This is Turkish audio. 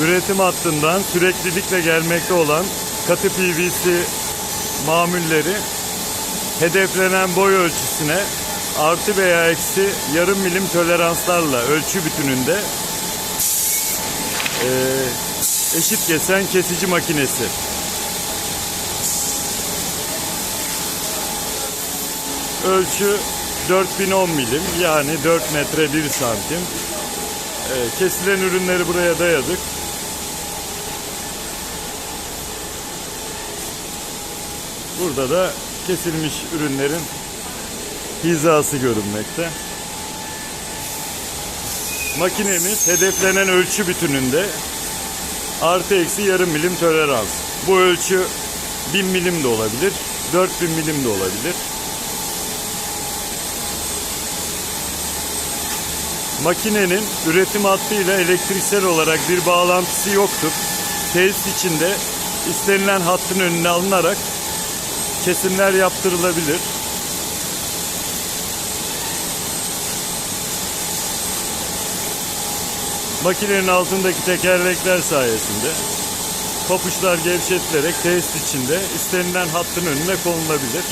üretim hattından süreklilikle gelmekte olan katı PVC mamulleri hedeflenen boy ölçüsüne artı veya eksi yarım milim toleranslarla ölçü bütününde eee, eşit kesen kesici makinesi. Ölçü 4010 milim yani 4 metre 1 santim. Ee, kesilen ürünleri buraya dayadık. Burada da kesilmiş ürünlerin hizası görünmekte. Makinemiz hedeflenen ölçü bütününde artı eksi yarım milim tolerans. Bu ölçü 1000 milim de olabilir, 4000 milim de olabilir. Makinenin üretim hattıyla elektriksel olarak bir bağlantısı yoktur. Tesis içinde istenilen hattın önüne alınarak kesimler yaptırılabilir. Makinenin altındaki tekerlekler sayesinde papuçlar gevşetilerek tesis içinde istenilen hattın önüne konulabilir.